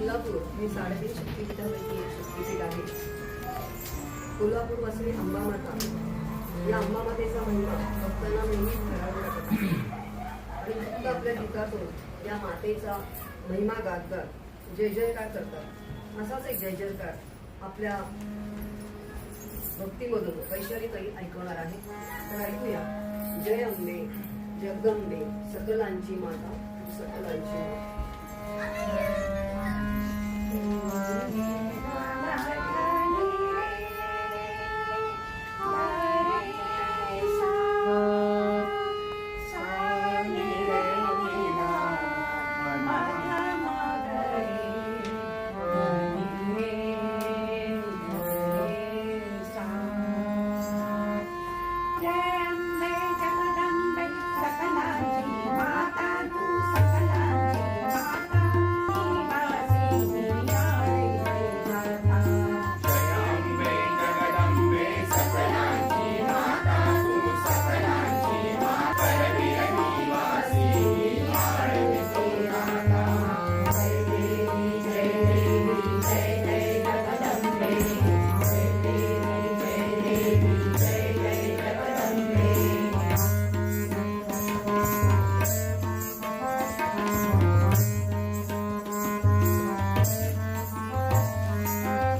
कोल्हापूर हे साडेतीन शक्तिपीठापैकी एक शक्तीपीठ आहे. कोल्हापूर वासरी अंबामाता. या अंबामातेचा महिमा भक्तांना नेहमीच घरावर लागत. आणि भक्त आपल्या गीतातून या मातेचा महिमा गातात जय जयकार करतात. असाच एक जय जयकार आपल्या भक्तीमधून वैशाली ऐकवणार आहे. तर ऐकूया. जय अंबे जगदंबे सकलांची माता सकलांची माता.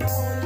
Bye.